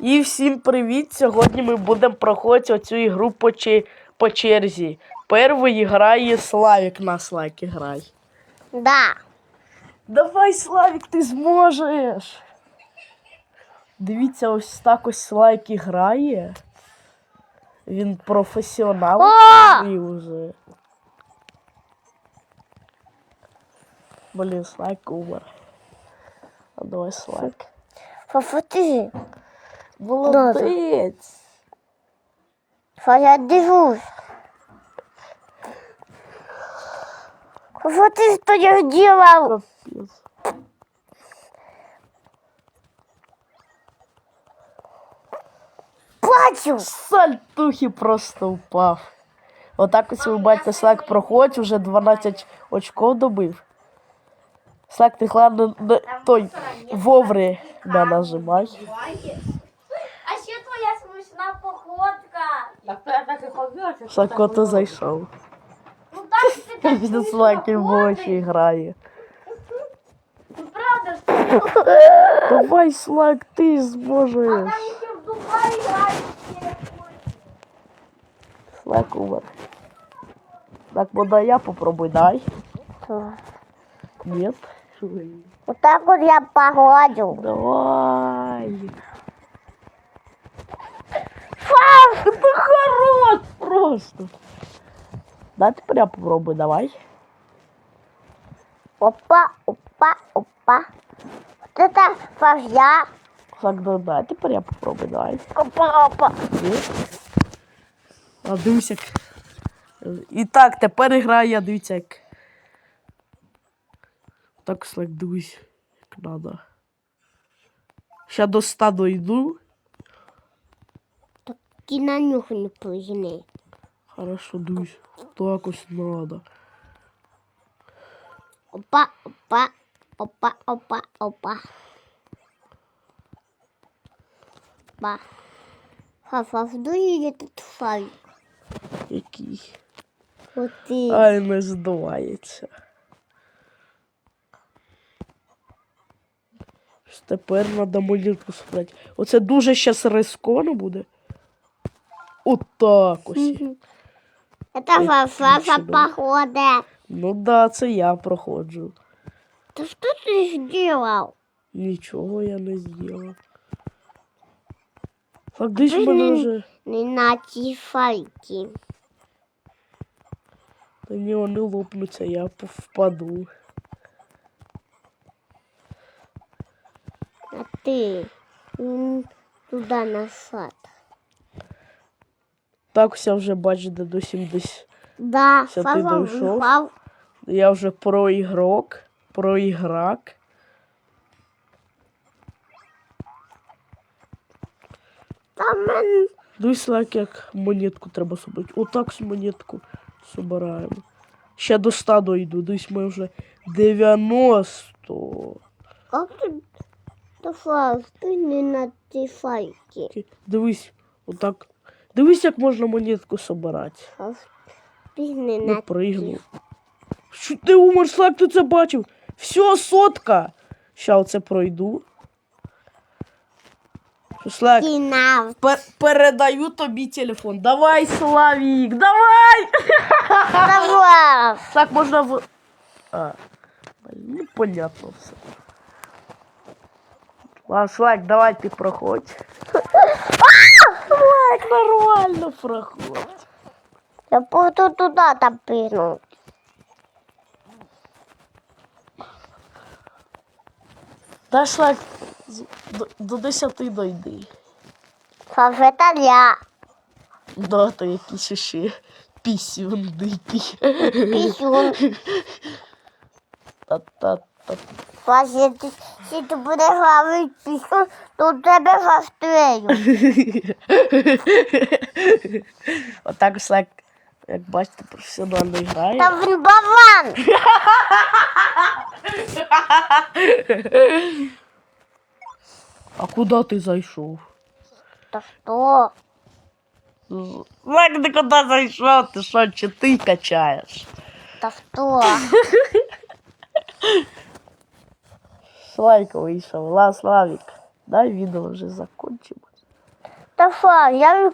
І всім привіт! Сьогодні ми будемо проходити оцю ігру по, че- по черзі. Перший грає Славік на Слайки грай. Да. Давай, Славік, ти зможеш. Дивіться, ось так ось Слайк грає. Він професіонал вже. Блін, Слайк умер. А давай Слайк. Фафоти. Молодець. Я дивусь. Фафоти, що я делал? Плачу. Сальтухи просто впав. Отак ось ви бачите, Слайк проходить, вже 12 очков добив. Слайк, ти ладно той воври не нажимай. А ще твоя смішна походка. Так то я так і ходила, що Слайк, кото зайшов. Ну так ти так Він смішно Слайк в очі грає. Ну правда ж ти. Давай, Слайк, ти зможеш. Там ще в Дубаї грають. Слайк умер. Так, вода я попробуй, дай. Нет Вот так вот я погладил. Давай. Это хорош просто. Да, ты прям попробуй, давай. Опа, опа, опа. Вот это фажья. Так, да, да, ты прям попробуй, давай. Опа, опа. Нет. А дивись, як. І так, тепер грає, дивіться, як. так, слайк, дивись, як надо. Ще до ста дойду. Ти на нюху не прижини. Хорошо, дивись. Так ось надо. Опа, опа, опа, опа, опа. Ба. Фафа, вдує тут фай. Який. Ай, не здувається. Тепер треба молірку спрати. Оце дуже щас рисковано буде. Отак ось. Это фафа чудо. похода. Ну да, це я проходжу. Ты что ты сделал? Нічого я не зробив. Так десь в мене вже. Не на ті файки. Та ні, вони лопнуться, я п- впаду. Ти м, туди назад. Так все вже бачите до 70. Да, ти дійшов? впав. Я вже проігрок, проіграк. Там мен Дивись, лайк, як монетку треба собрати. Отак монетку собираємо. Ще до 100 дойду. Дивись, ми вже 90. Как ты Ти не на ті файки. Дивись, отак. Дивись, як можна монетку собирати. Не на пригнув. Що ти умер, Слайк, ти це бачив? Все, сотка. Ща оце пройду. Слайк, пер- передаю тобі телефон. Давай, Славік, давай! Фафа. Так можна в. А. Ну, понятно все. Ладно, Слайк, давай ти проходь. Слайк, нормально проходь. Я буду туди там пірнути. Дай Слайк до, до 10 дойди. Це я. Да, то якийсь ще пісюн дикий. Пісюн. Та-та-та. Фафа, якщо ти, будеш говорити пісюн, то тебе застрелю. Отак Слайк, як бачите, професіонально грає. Там він баван. А куди ти зайшов? Та що? Слайк, ти куди зайшов? Ти що, чи ти качаєш? Та що? Слайк вийшов, ла Славік. Дай відео вже закончимо. Та фан, я